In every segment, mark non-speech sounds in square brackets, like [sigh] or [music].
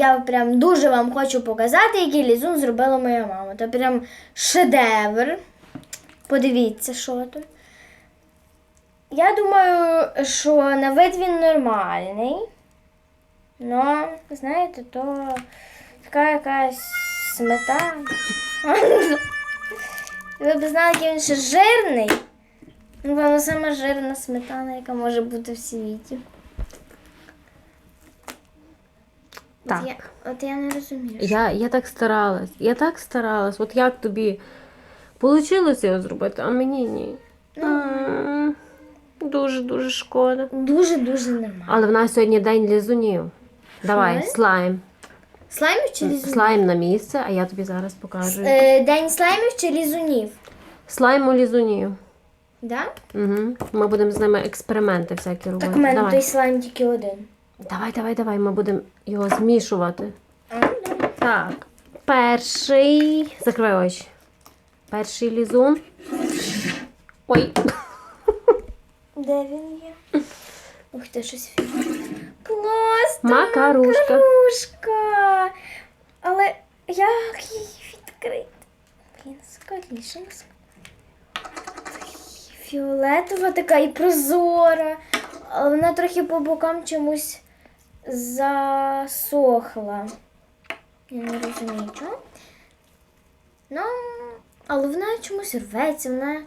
я прям дуже вам хочу показати, який лізун зробила моя мама. Це прям шедевр. Подивіться, що тут. Я думаю, що на вид він нормальний. Ну, знаєте, то така якась сметана. [laughs] Ви б знали, який він ще жирний. Ну, Напевно, сама жирна сметана, яка може бути в світі. Так. От я, от я не розумію. Я, я так старалась, я так старалась. От як тобі вийшло його зробити, а мені ні. Дуже-дуже шкода. Дуже-дуже нормально. Але в нас сьогодні день лізунів. Давай, слайм. Слаймів чи лізунів? Слайм на місце, а я тобі зараз покажу. Е, день слаймів чи лізунів? Слайм у лізунів. Да? Угу. Ми будемо з ними експерименти всякі робити. Так, в мене давай. той слайм тільки один. Давай, давай, давай, ми будемо його змішувати. Так. Перший. Закривай очі. Перший лізун. Ой. Де він є? Ух ти, щось. Клас! Макарушка. Макарушка! Але як її відкрити? Блін, скоріше. Фіолетова така і прозора. Але вона трохи по бокам чомусь засохла. Я не розумію, чого. Ну, але вона чомусь рветься, вона.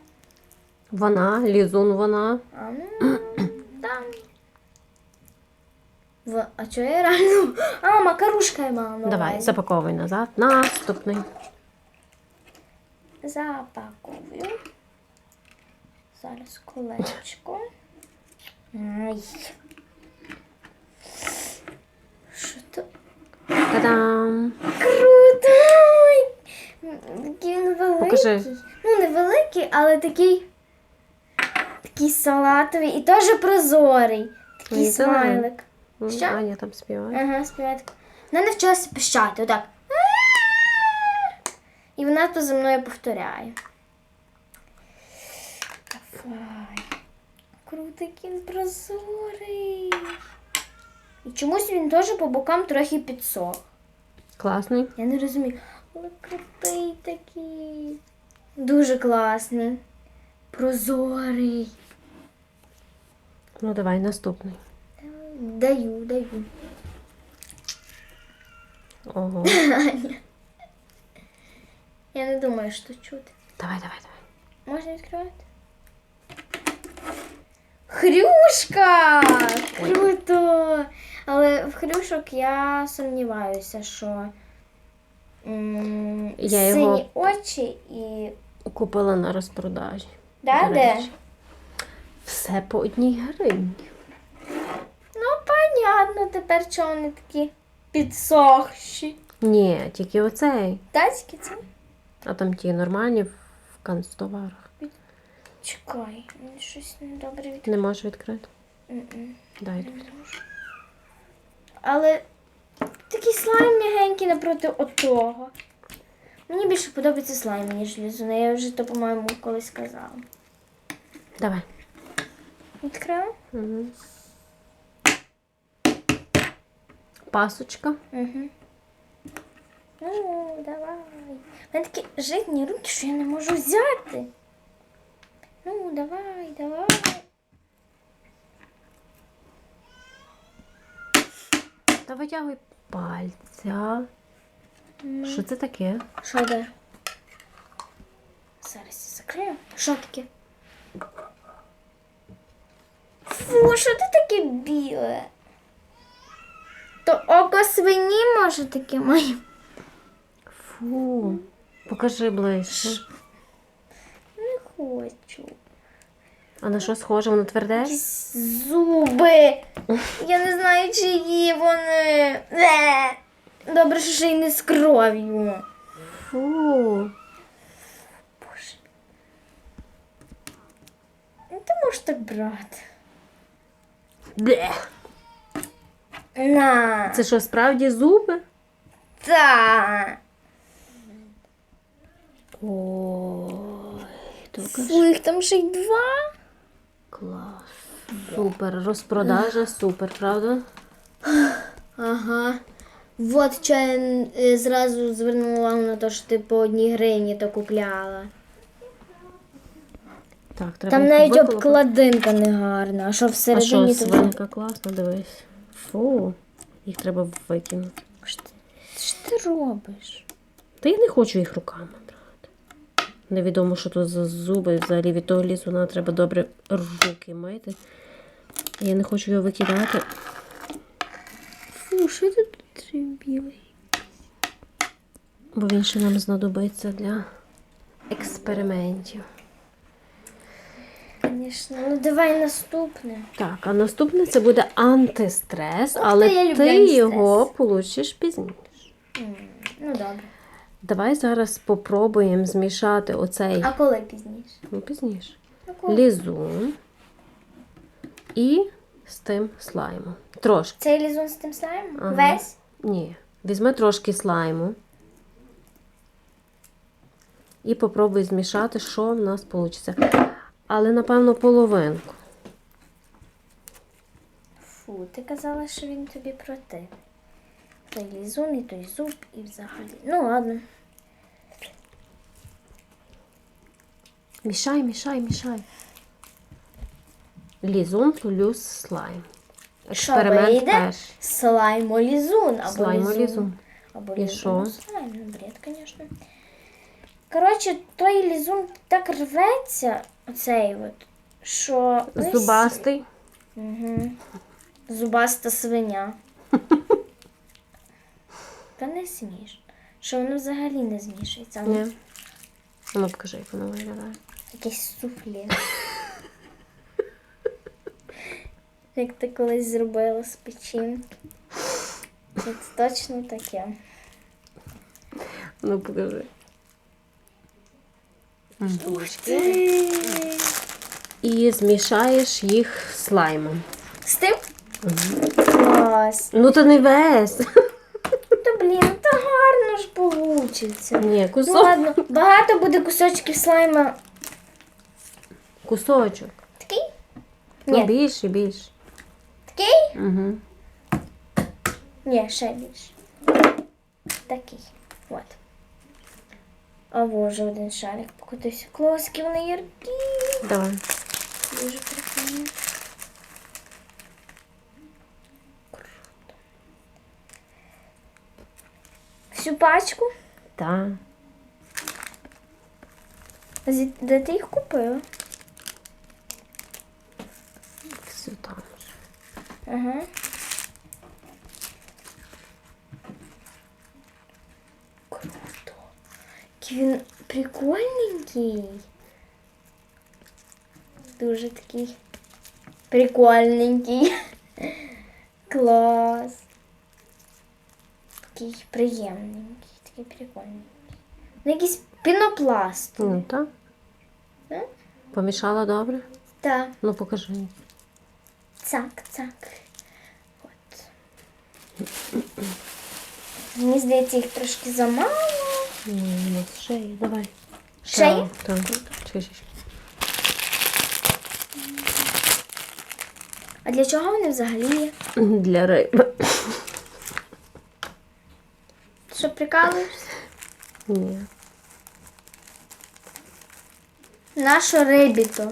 Вона, лізун вона. А ну, [clears throat] там. В... А чого я реально? А, макарушка я мала на Давай, увазі. запаковуй назад. Наступний. Запаковую. Зараз колечко. Ай. Що то? Та-дам! Круто! Він великий. Покажи. Ну, не великий, але такий. Такий салатовий і теж прозорий. Такий смайлик. Що? Аня там співає. Ага, співає так. Вона навчилася пищати, отак. І вона то за мною повторяє. Давай. Круто, який прозорий. І чомусь він теж по бокам трохи підсох. Класний. Я не розумію. Але крутий такий. Дуже класний. Прозорий. Ну давай, наступний. Даю, даю. Ого. [laughs] Я не думаю, що чути. Давай, давай, давай. Можна відкривати? Хрюшка! Круто! Але в хрюшок я сумніваюся, що м, Я сині його- очі і. Купила на розпродажі. Да, До де? речі. Все по одній гривні. Ну, понятно, тепер чого вони такі підсохші. Ні, тільки оцей. Датські це? А там ті нормальні в канцтоварах. Чекай, щось недобре від. Не можеш відкрити? М-м. Дай тобі. Але такий слайм м'ягенький напроти отого. Мені більше подобається слайм, ніж лізуни. Я вже то, по-моєму, колись казала. Давай. Відкрила? Угу. Пасочка. Угу. Ну, давай. У мене такі житні руки, що я не можу взяти. Ну, давай, давай. Та витягуй пальця. Що це таке? Що де? Зараз я закрию. Що таке? Фу, що ти таке біле? То око свині може таке моє? Фу. Покажи ближче. Хочу. А на що схоже? Воно тверде? Якісь зуби. Я не знаю, чиї вони. Е. Добре, що ще й не з кров'ю. Фу. Боже. Ну, Ти можеш так брати. Де? На. Це що, справді зуби? Та. Ой, тільки Фу, їх там ще й два. клас. Супер. Розпродажа, супер, правда? Ага. Вот що я е, зразу звернула увагу на те, що ти по одній гривні то купляла. Так, треба Там їх навіть виколупати. обкладинка не гарна, а що А що, всередині то свинка класно, дивись. Фу, їх треба викинути. Що ти, що ти робиш? Та я не хочу їх руками. Невідомо, що тут за зуби. Взагалі від того лізуна треба добре руки мити. Я не хочу його викидати. Фу, що ти тут білий? Бо він ще нам знадобиться для експериментів. Звісно, ну давай наступне. Так, а наступне це буде антистрес, але ти, я люблю ти антистрес. його получиш пізніше. Ну добре. Давай зараз спробуємо змішати оцей А коли пізніше? ну, пізніше. Коли? лізун і з тим слаймом. Трошки. Цей лізун з тим слаймом? Ага. Весь? Ні. Візьми трошки слайму. І попробуй змішати, що в нас вийде. Але, напевно, половинку. Фу, ти казала, що він тобі противний. Той лізун, і той зуб, і взагалі. Ну ладно. Мішай, мішай, мішай. Лізун плюс слайм. Що Експеримент вийде? перший. Слаймолізун або Слаймолізун. лізун. Або І лізун. що? Слайм, ну, бред, звісно. Коротше, той лізун так рветься, оцей от, що. Зубастий. Угу. Зубаста свиня. [laughs] Та не сміш. Що воно взагалі не змішується. Ні. Ну, покажи, як воно виглядає. Якесь суфлі. Як ти колись зробила з печінки. Це точно таке. Ну, покажи. І змішаєш їх з слаймом. З тим? Клас. Ну, то не весь. Та блін, та гарно ж получиться. Ні, Ну ладно, багато буде кусочків слайма. Кусочок. Такий? Ну, Ні. більше, більше. Такий? Угу. Ні, ще більше. Такий. От. А боже, один шарик покотився. Класки, вони яркі. Давай. Дуже прикольно. Всю пачку? Так. Зі- Де ти їх купила? Все там. же. Ага. Круто. Який він прикольненький. Дуже такий прикольненький. [laughs] Клас. Такий приємненький, Такий прикольненький. Ну, якийсь пінопласт. Ну, так. Так? Помішала добре? Так. Ну, покажи. Цак, цак. От. Мені здається, їх трошки замало. Ні, ну, шеї, давай. Шеї? Так. так. Чекай, чекай. А для чого вони взагалі є? Для риби. Що прикалуєшся? Ні. Нащо рибі то?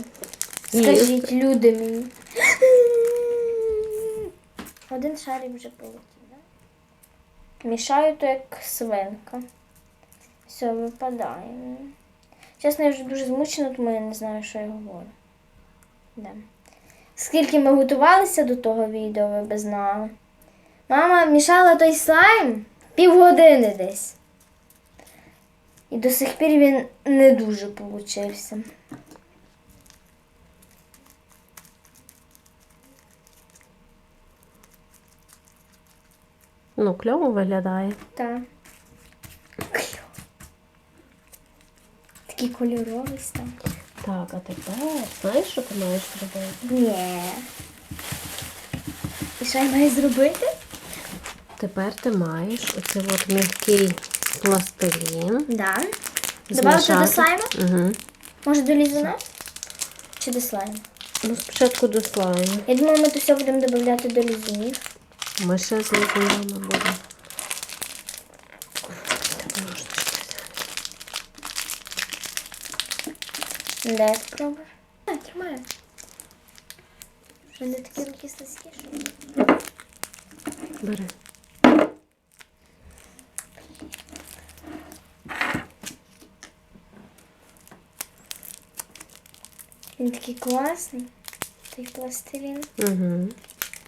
Скажіть люди мені. Один шарик вже полетів, да? Мішаю то як свинка. Все, випадає. Чесно, я вже дуже змучена, тому я не знаю, що я говорю. Да. Скільки ми готувалися до того відео, ви би знали. Мама мішала той слайм півгодини десь. І до сих пір він не дуже получився. Ну, кльово виглядає. Так. Такий кольоровий став. Так, а тепер знаєш, що ти маєш зробити? Ні. І що я маю зробити? Тепер ти маєш оцей от м'який пластилін. Да. Добавити до слайму? Угу. Може до лізуна? Чи до слайму? Ну, спочатку до слайму. Я думала, ми то все будемо додавати до лізунів. Ми ще з лизунами будемо. Дай спробуй. А, тримаю. Не такі руки слизькі. Бери. Він такий класний. Той пластилін. Угу.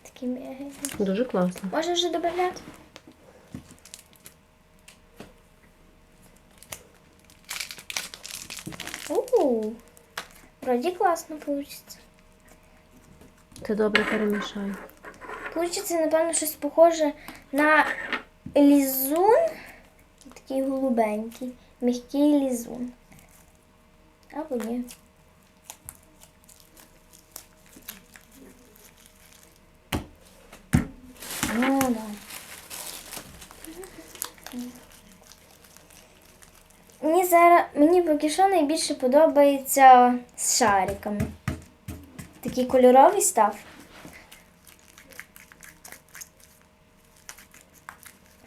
Такий м'ягий. Дуже класно. Можна вже додати? Ууу. Вроді класно получиться. Ти добре перемішай. Получиться, напевно, щось похоже на лізун. Такий голубенький. Мягкий лізун. Або ні. Ну, да. Мені зараз мені поки що найбільше подобається з шариками. Такий кольоровий став.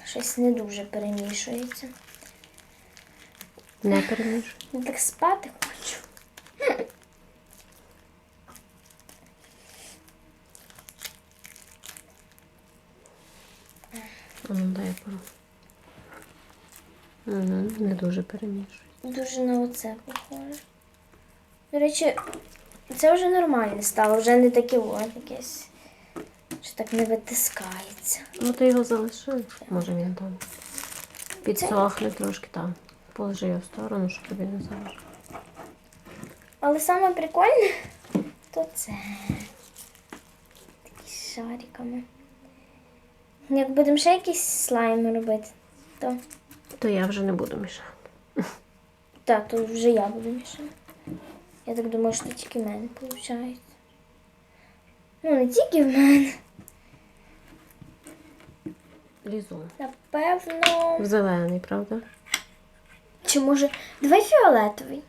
Щось не дуже перемішується. Не перемішуй. Я так спати хочу. Дай я. Угу. Не дуже перемішуй. Дуже на оце похоже. До речі, це вже нормально стало, вже не таке от якесь. Що так не витискається. Ну ти його залиши. Може він там підсохне трошки там. Положи його в сторону, щоб тобі не заважало. Але саме прикольне то це. Такі з шариками. Як будемо ще якісь слайми робити, то То я вже не буду мішати. Так, то вже я буду мішати. Я так думаю, що тільки в мене виходить. Ну, не тільки в мене. Лізу. Напевно. В зелений, правда? Чи може. Давай фіолетовий.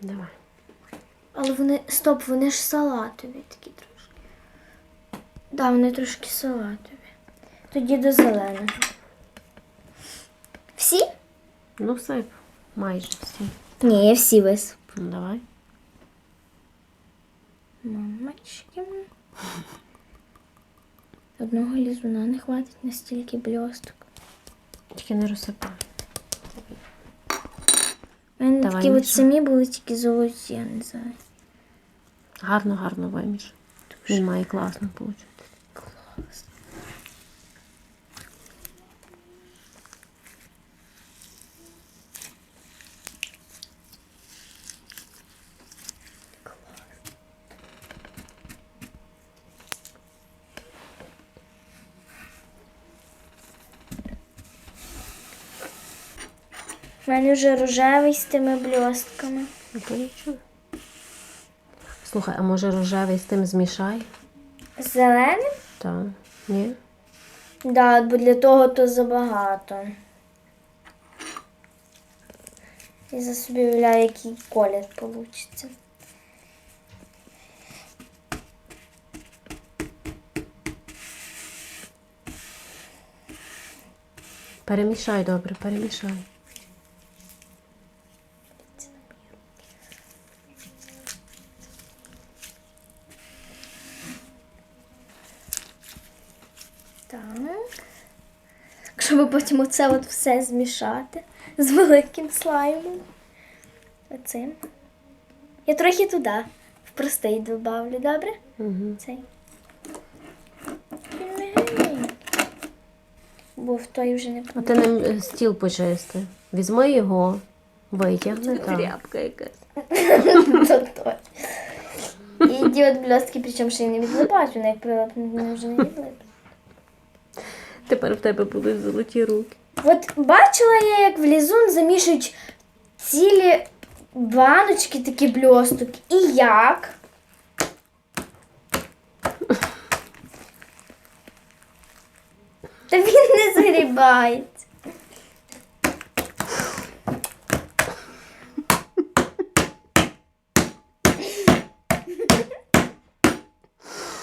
Давай. Але вони. Стоп, вони ж салатові такі трошки. Да, вони трошки салатові. Тоді до зеленого. Всі? Ну все, майже всі. Ні, я всі висип. Ну давай. Мамочки. Одного лізуна не хватить на стільки бльосток. Тільки не розсипай. У мене Давай, такі от Міша. самі були тільки золоті, я не знаю. Гарно, гарно виміш. Він має класно вийти. У мене вже рожевий з тими нічого. Слухай, а може рожевий з тим змішай? З Зеленим? Так. Ні? Да, бо для того то забагато. Я за собі уявляю, який колір вийде. Перемішай добре, перемішай. Так. Щоб потім оце от все змішати з великим слаймом. Оцим. Я трохи туди, в простий добавлю, добре? Угу. Цей. Бо в той вже не А ти нам стіл почисти. Візьми його, витягни там. Тряпка якась. [laughs] І ті от блістки, причому ще й не відлипають, вони як прилипнуть, вони вже не відлипнуть. Тепер в тебе будуть золоті руки. От бачила я, як в лізун замішують цілі баночки такі блісток. І як? Та він не загрібається.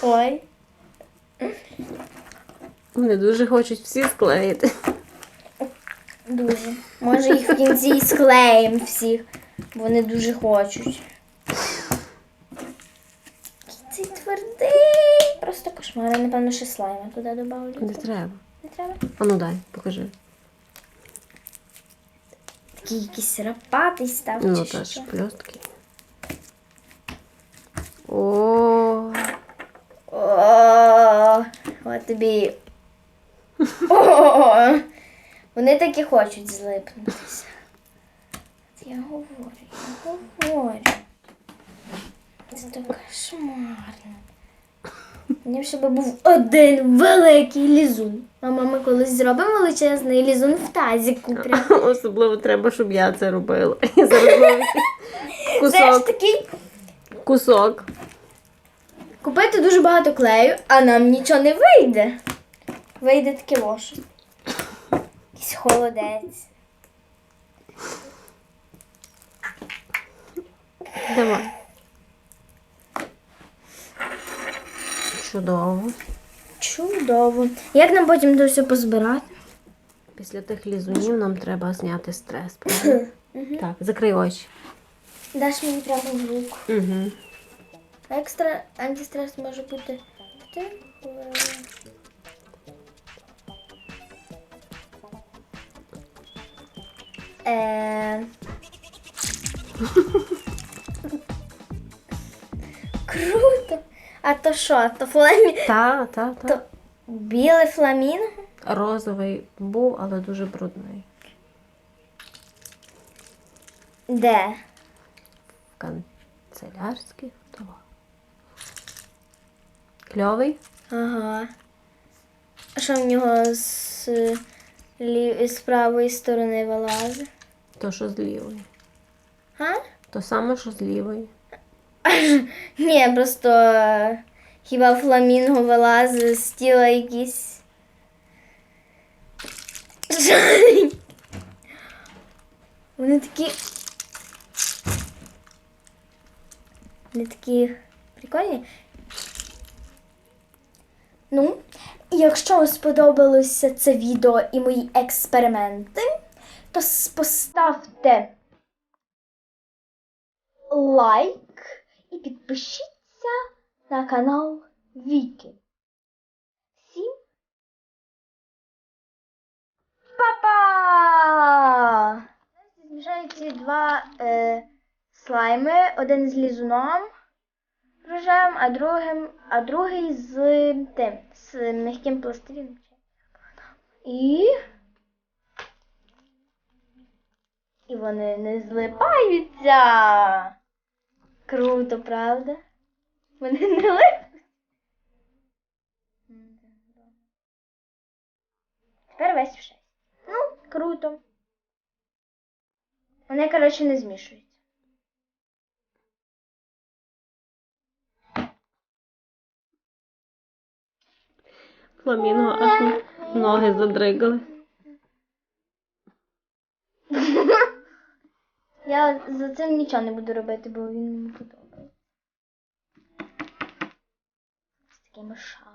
Ой. Вони дуже хочуть всі склеїти. Дуже. Може їх в кінці і склеїмо всіх, вони дуже хочуть. Цей твердий. Просто кошмар. Я, напевно, ще слайма туди добавлю. Не треба. Не треба? А ну дай, покажи. Такий якийсь рапатий став. Ну чи та що. ж пльостки. О, О, от тобі. О, вони так і хочуть злипнутися. Я говорю, я говорю. Це так кошмарно. Мені б щоб був один великий лізун. Мама, ми колись зробимо величезний лізун в тазіку. Прям. [laughs] особливо треба, щоб я це робила. [laughs] І зараз знову Це ж кусок, такий кусок. Купити дуже багато клею, а нам нічого не вийде. Вийде таке лошо. Якийсь холодець. Давай. Чудово. Чудово. Як нам потім це все позбирати? Після тих лізунів нам треба зняти стрес. правда? Так, закрий очі. Даш мені прямо в руку. Угу. Екстра антистрес може бути. Е... Круто! А то що? То фламі... Та, та, та. То біле фламінго? Розовий був, але дуже брудний. Де? В канцелярських товарах. Кльовий? Ага. А що в нього з, лів... з правої сторони вилазить? То, що з лівої. А? То саме, що з лівої. [laughs] Ні, просто е, хіба фламінго вилазить з тіла якісь. [laughs] Вони такі. Вони такі прикольні. Ну, якщо вам сподобалося це відео і мої експерименти, то поставте лайк і підпишіться на канал Віки. Всім па-па! Змішаю ці два е, слайми, один з лізуном рожевим, а другим, а другий з тим, з м'яким пластиліном. І. І вони не злипаються. Круто, правда? Вони не липнуть. Тепер весь в шесть. Ну, круто. Вони, коротше, не змішуються. Фламінго аж ноги задригали. Я за цим нічого не буду робити, бо він мені подобається. З такими шарами.